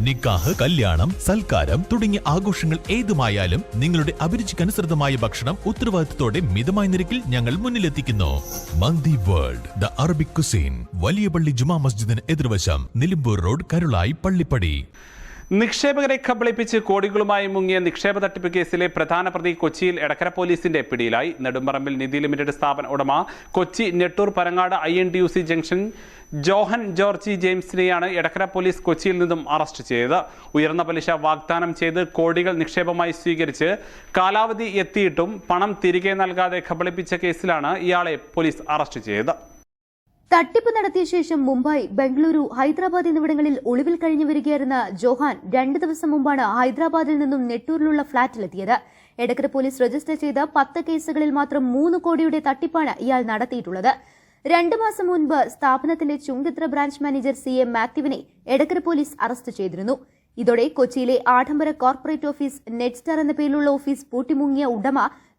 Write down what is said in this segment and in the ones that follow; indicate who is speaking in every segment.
Speaker 1: നിക്കാഹ് കല്യാണം സൽക്കാരം തുടങ്ങിയ ആഘോഷങ്ങൾ ഏതുമായാലും നിങ്ങളുടെ അഭിരുചിക്കനുസൃതമായ ഭക്ഷണം ഉത്തരവാദിത്തത്തോടെ മിതമായ നിരക്കിൽ ഞങ്ങൾ മുന്നിലെത്തിക്കുന്നു. Mandi world the Arabic cuisine വലിയ പള്ളി ജുമാ മസ്ജിദിന് എതിർവശം നിലമ്പൂർ റോഡ് കരുളായി പള്ളിപ്പടി.
Speaker 2: നിക്ഷേപകരെ കബളിപ്പിച്ച് കോടികളുമായി മുങ്ങിയ നിക്ഷേപ തട്ടിപ്പ് കേസിലെ പ്രധാന പ്രതി കൊച്ചിയിൽ എടക്കര പോലീസിന്റെ പിടിയിലായി. നെടുമ്പറമ്പിൽ നിധി ലിമിറ്റഡ് സ്ഥാപന ഉടമ Kochi Nettoor Parangad I N U C junction Johan Georgy ജെയിംസിനെയാണ് Edakkara police കൊച്ചിയിൽ നിന്നും അറസ്റ്റ് ചെയ്തത്. ഉയർന്ന പലിശ വാഗ്ദാനം ചെയ്ത് കോടികൾ നിക്ഷേപമായി സ്വീകരിച്ച് കാലാവധി എത്തിയിട്ടും പണം തിരികെ നൽകാതെ കബളിപ്പിച്ച കേസിലാണ് ഇയാളെ പോലീസ് അറസ്റ്റ് ചെയ്തത്.
Speaker 3: തട്ടിപ്പ് നടത്തിയ ശേഷം മുംബൈ ബംഗളൂരു ഹൈദരാബാദ് എന്നിവിടങ്ങളിൽ ഒളിവിൽ കഴിഞ്ഞു വരികയായിരുന്ന ജോഹാൻ രണ്ട് ദിവസം മുമ്പാണ് ഹൈദരാബാദിൽ നിന്നും നെട്ടൂരിലുള്ള ഫ്ളാറ്റിലെത്തിയത്. എടക്കര പോലീസ് രജിസ്റ്റർ ചെയ്ത പത്ത് കേസുകളിൽ മാത്രം മൂന്ന് കോടിയുടെ തട്ടിപ്പാണ് ഇയാൾ നടത്തിയിട്ടുള്ളത്. രണ്ടു മാസം മുൻപ് സ്ഥാപനത്തിന്റെ Chungathara branch manager C A മാത്യുവിനെ Edakkara police arrest ചെയ്തിരുന്നു. ഇതോടെ കൊച്ചിയിലെ ആഡംബര കോർപ്പറേറ്റ് ഓഫീസ് നെറ്റ്സ്റ്റാർ എന്ന പേരിലുള്ള ഓഫീസ് പൂട്ടിമുങ്ങിയ ഉടമ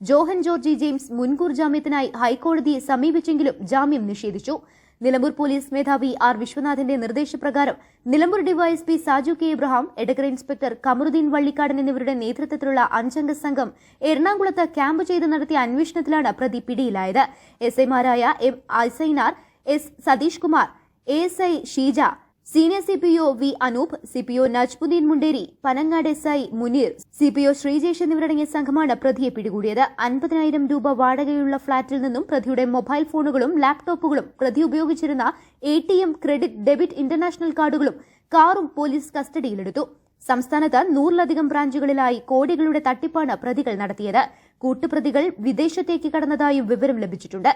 Speaker 3: ജോഹൻ ജോർജി ജെയിംസ് മുൻകൂർ ജാമ്യത്തിനായി ഹൈക്കോടതിയെ സമീപിച്ചെങ്കിലും ജാമ്യം നിഷേധിച്ചു. നിലമ്പൂർ പോലീസ് മേധാവി ആർ വിശ്വനാഥിന്റെ നിർദ്ദേശപ്രകാരം Nilambur DYSP Saju K Ibrahim Edakkara inspector Kamaruddin Vallikkadan എന്നിവരുടെ നേതൃത്വത്തിലുള്ള അഞ്ചംഗ സംഘം എറണാകുളത്ത് ക്യാമ്പ് ചെയ്ത് നടത്തിയ അന്വേഷണത്തിലാണ് പ്രതി പിടിയിലായത്. എസ് ഐമാരായ M ഐസൈനാർ S Satheesh Kumar A S I Sheeja senior C P O V Anoop C P O Najmuddin Munderi Panangad S I Muneer C P O Sreejesh എന്നിവരടങ്ങിയ സംഘമാണ് പ്രതിയെ പിടികൂടിയത്. അൻപതിനായിരം രൂപ വാടകയുള്ള ഫ്ളാറ്റിൽ നിന്നും പ്രതിയുടെ മൊബൈൽ ഫോണുകളും ലാപ്ടോപ്പുകളും പ്രതി ഉപയോഗിച്ചിരുന്ന A T M credit debit international കാർഡുകളും കാറും പോലീസ് കസ്റ്റഡിയിലെടുത്തു. സംസ്ഥാനത്ത് നൂറിലധികം ബ്രാഞ്ചുകളിലായി കോടികളുടെ തട്ടിപ്പാണ് പ്രതികൾ നടത്തിയത്. കൂട്ടുപ്രതികൾ വിദേശത്തേക്ക് കടന്നതായും വിവരം ലഭിച്ചിട്ടുണ്ട്.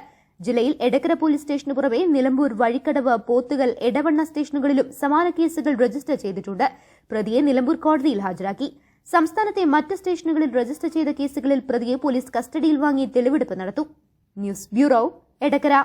Speaker 3: ജില്ലയിൽ എടക്കര പോലീസ് സ്റ്റേഷനു പുറമെ നിലമ്പൂർ വഴിക്കടവ് പോത്തുകൾ എടവണ്ണ സ്റ്റേഷനുകളിലും സമാന കേസുകൾ രജിസ്റ്റർ ചെയ്തിട്ടുണ്ട്. പ്രതിയെ നിലമ്പൂർ കോടതിയിൽ ഹാജരാക്കി. സംസ്ഥാനത്തെ മറ്റ് സ്റ്റേഷനുകളിൽ രജിസ്റ്റർ ചെയ്ത കേസുകളിൽ പ്രതിയെ പോലീസ് കസ്റ്റഡിയിൽ വാങ്ങി തെളിവെടുപ്പ് നടത്തും. News bureau Edakkara.